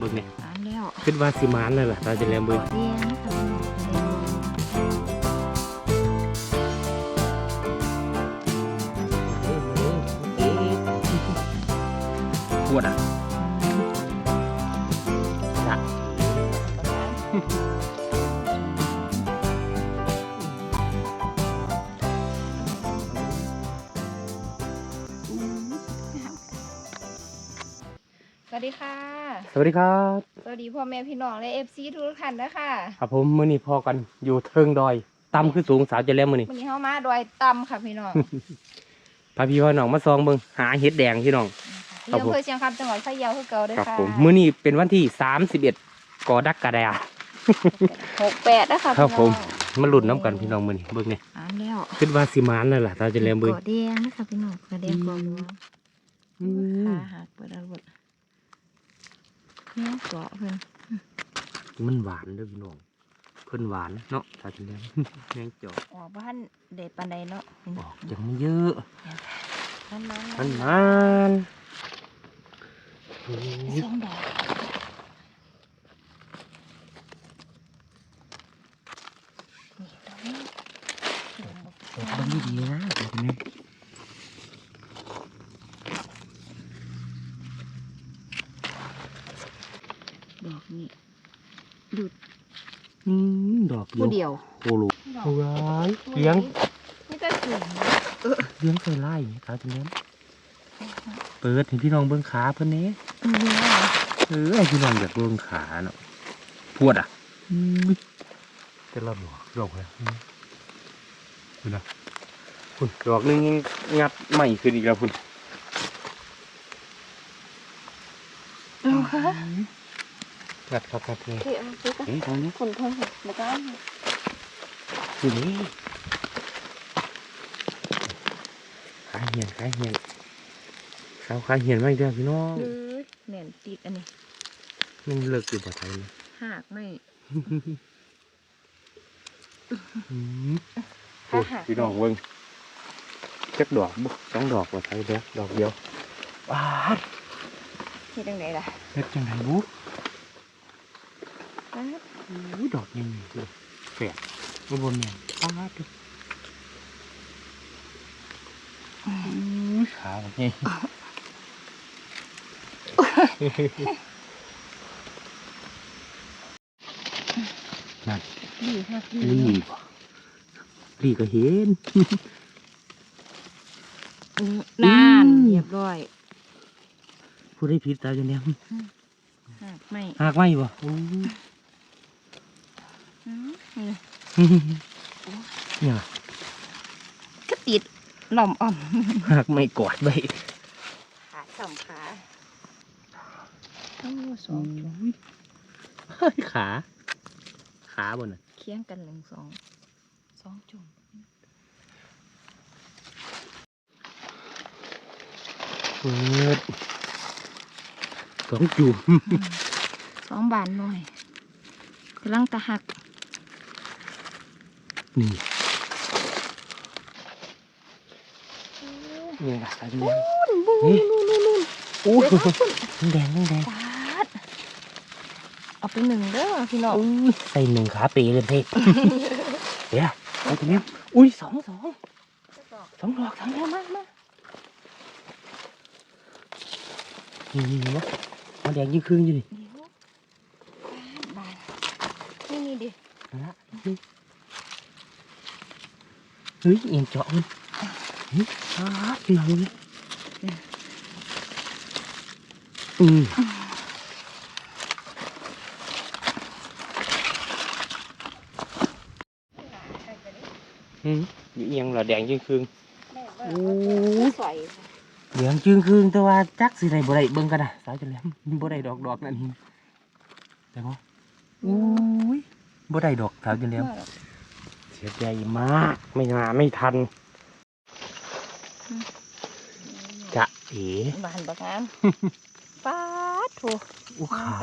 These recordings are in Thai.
เบิ่งนี่อ่านแล้วคิดว่าสิมานเลยล่ะตาจะแลมเบิ่งเรียนค่ะปวดอะจ้ะสวัสดีค่ะ สวัสดีครับสวัสดีพ่อแม่พี่น้องและเอฟซีทุกท่านนะคะครับผมมื้อนี้พอกันอยู่เทิงดอยต่ำคือสูงสาวจะแลมมื้อนี้วันนี้เข้ามาดอยตำค่ะพี่น้องพาพี่พ่อน้องมาซองเบิ่งหาเห็ดแดงพี่น้องที่อำเภอเชียงคำจังหวัดพะเยาคือเก่าเด้วยครับค่ะผมมื้อนี้เป็นวันที่31กรกฎาคมหกแปดนะคะครับพี่น้องผมมาลุ้นน้ำกันพี่น้องมื้อนี้เบิ่งนี่อ่านแล้วคิดว่าสิมานเลยล่ะตาจะแลมเบิ่งกอแดงนะคะพี่น้องกอแดงกอหลวงอืมขาหักเปิดเอาหมด เนี่ยเกาะเพิ่นมันหวานเด้อพี่น้องเพิ่นหวานเนาะตาจะแลมแมงจอกออกบ้านเด็ดปันใดเนาะออกจังไม่เยอะมันมันมันมันโอ้ยสองดอกนี่ดอกนี้ดอกบักเปิดเบิ่งดีๆนะเดี๋ยวนี้ ดอกนี้หยุด อืมดอก ผู้เดียวโอ้โหดอกโอ้ยเลี้ยงนี่แต่สูงเลี้ยงใส่ไล่ตาจะเลี้ยงเปิดให้พี่น้องเบิ่งขาเพิ่นนี้อืมนี่นะเออให้พี่น้องอยากเบิ่งขาเนาะปวดอะอืมจะรับหรอดอกเลยคุณนะคุณดอกหนึงยังงัดใหม่ขึ้นอีกแล้วคุณเอาค่ะ งัดครับงัดเลยเฮ้ยเอาซื้อกันเฮ้ยทางนี้คนทนเหรอบอกว่าอยู่นี่ขาเหียนขาเหียนสาวขาเหียนไม่เด้อพี่น้องเลยแหน่นติดอันนี้มันเลิกอยู่บ่ไทยนะหากไม่อืมถ้าหากพี่น้องเบิ่งจักดอกบ่สองดอกบ่ไทยเด้อดอกเดียวว้าดที่ตรงไหนล่ะเฮ็ดจังไดบุ ป๊าดอู้ดอกยังมีเลยแฝดบ่บ่แม่นป้าดูขาแบักนี่นั่นดีค่ะพี่ลี่บ่ลี่ก็เห็นนานเรียบร้อยผู้ได้ผิดตาจนแดงหากไม่หากไม่บ่ เนี่ยก็ติดหล่อมอ่อมหากไม่กอดไว้ขาสองขาโอ้สองจุ่มเฮ้ยขา ขาบนน่ะเคียงกันหนึ่งสองสองจุ่มเปิดสองจุ่มสองบานหน่อยกำลังตะหัก นี่นี่ล่ะตาจนแดงบุ้นบุ้นนี่นู่นนู่นนู่นโอ้ยเดี๋ยวนะคุณแดงแดงแดงปาดเอาไปหนึ่งเด้อพี่น้องโอ้ยใส่หนึ่งขาเปเลยเพ่เดี๋ยวตาจนแดงอุ้ยสองสองสองดอกสองดอกมามานี่นี่วะมันแดงยิ่งครึ่งอยู่นี่เดี๋ยวบานนี่นี่ดินั่นละนี่เฮ้ยเอียงเจาะมันเฮ้ยอ้าพี่น้องเลย อืมอืมอยู่เอียงเหรอแดงจึงคืงโอ้ยสวยเหลืองจึงคืงแต่ว่าจักสิได้บ่ได้เบิ่งกันนะ สียใจมาก ไม่มาไม่ทัน จะเอ๋บานบักงามป้าถูกขา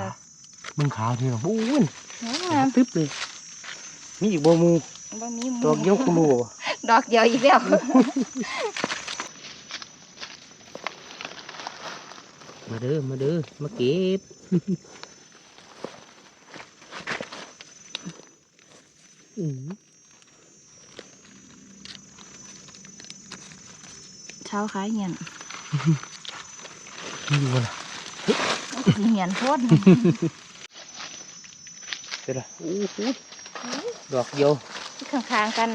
มึงขาเดียวบุ้นตึ๊บเลย มีอยู่บ่มูดอกเดียวคุณรูดอกเดียวอีกแล้วมาเด้อ มาเด้อ มาเก็บอืม เช้าขายเหียนนี่ดูนะสิเหียนโพดเดี๋ยวละโอ้โหดอกเดียวที่ข้างๆกัน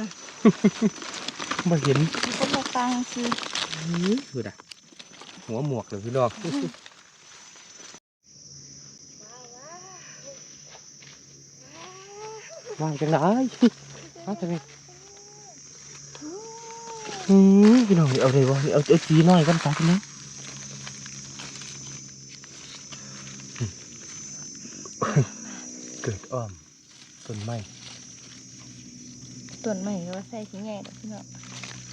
มาเห็นมีคนมาฟังสินี่ดูนะหัวหมวกเลยพี่น้องว่างจังไดว่างจังได อืมพี่น้องเอาเลยวะเอาเอาจีน้อยกันไปกันนะอืมเกิดอ้อมต้นไม้ต้นไม้ก็ว่าใส่สิใหญ่ดอกพี่น้อง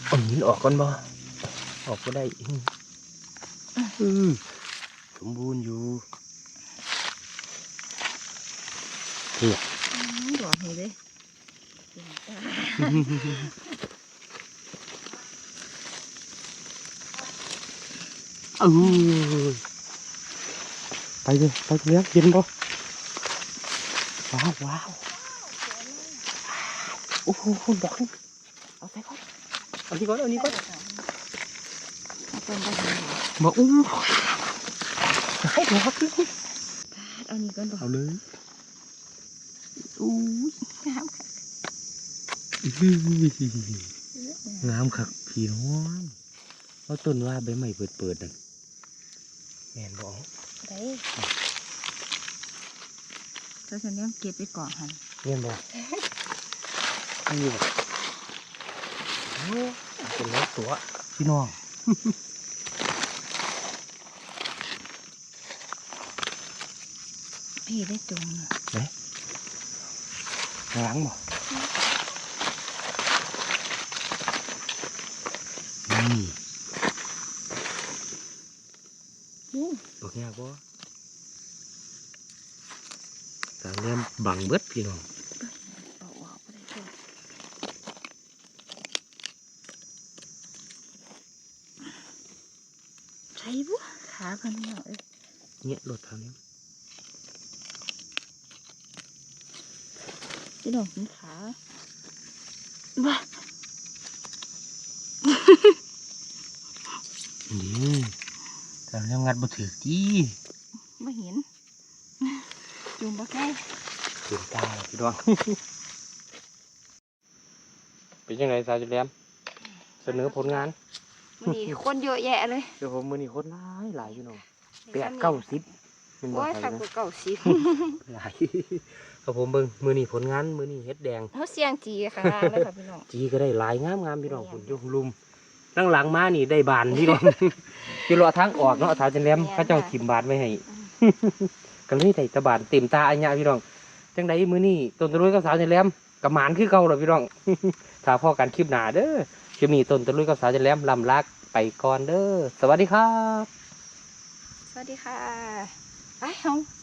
เอาหินออกก่อนบ่ออกก็ได้อืมอืมสมบูรณ์อยู่อืมดอกนี่เด้ เออไปเลยไปเลี้ยงเย็นบ่ว้าวว้าวโอ้โหดอกนี่เอาใส่ก่อนเอานี่ก่อนเอานี่ก่อนเอาต้นไปเลยบอกอู้ให้ดอกเลยเอานี่ก่อนบ่เอาเลยอู้ยงามอื้อหืองามคักพี่น้องเอาต้นว่าใบใหม่เปิดเปิดๆนั่น แม่นบอกได้ก็ฉันยังเก็บไปก่อนหันเงี้ยบอกนี่บอกเป็นเล็กตัวพี่น้องพี่ได้จงหลังบอกนี่ อู้ บอกยากบ่ตาเริ่มบังเบิดพี่น้องเอาออกบ่ได้จ้ะใช่บุขาเพิ่นเนาะเอ้ยเนี่ยรถทางนี้พี่น้องกินขาบ้านี่ ตาเริ่มงัดบ่ถือที่ไม่เห็น จุ่มบ่ใกล้ถึงตาแล้วพี่น้องเป็นยังไงสาวจุดแหลมเสนอผลงานมันนี่คนเยอะแยะเลยเดี๋ยวผมมือนี่คนหลายหลายพี่น้องแปดเก้าสิบเป็นบ่โอ้ยไทยขักนะกว่าเก่าสิหลายครับผมเบิ่งมือนี่ผลงานมือนี่เฮ็ดแดงเขาเสียงจีข้างล่างเลยค่ะพี่น้องจีก็ได้หลายงามงามพี่น้องแม่นคุณยกลุม นั่งหลังมานี่ได้บานพี่น้องพี่รอทางออกเนาะทางจันแหลมแม่นเขาเจ้าค่ะถิ่มบานไว้ให้ ก็เลยได้แตะบานเต็มตาอันยะพี่น้องจังใดมือนี่ต้นตะลุยกับสาวจันแหลมกับหมานคือเก่าเหรอพี่น้อง ถ้าพ่อกันคลิปหน้าเด้อคลิปนี้ต้นตะลุยกับสาวจันแหลมลำลักไปก่อนเด้อสวัสดีครับ สวัสดีค่ะ ไปเฮา